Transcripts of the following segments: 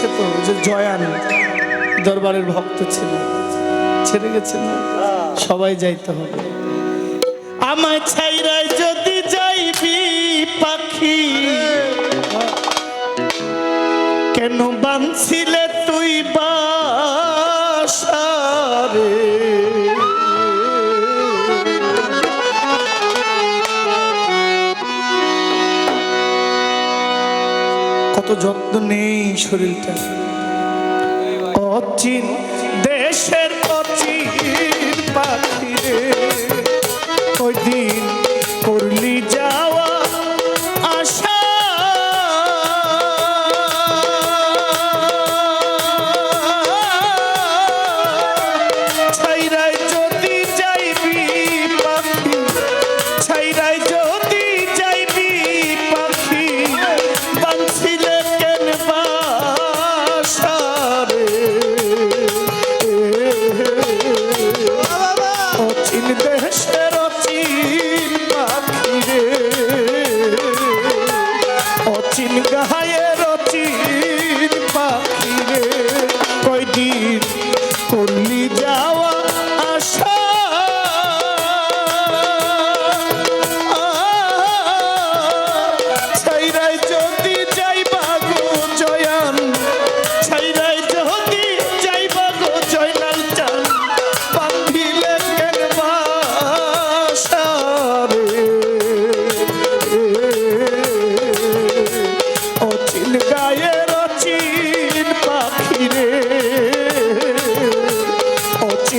গেছে তো, যে জয়ান দরবারের ভক্ত ছিল, ছেড়ে গেছেন সবাই যাইতে হবে। আমার ছাইরা যদি যাইবি পাখি, কেন বানছি যত্ন নেই শরীরটা। অচিন দেশের অচিন পাখি রে ওই দিন Chimga.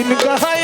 দিন গায়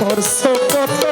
করছ কত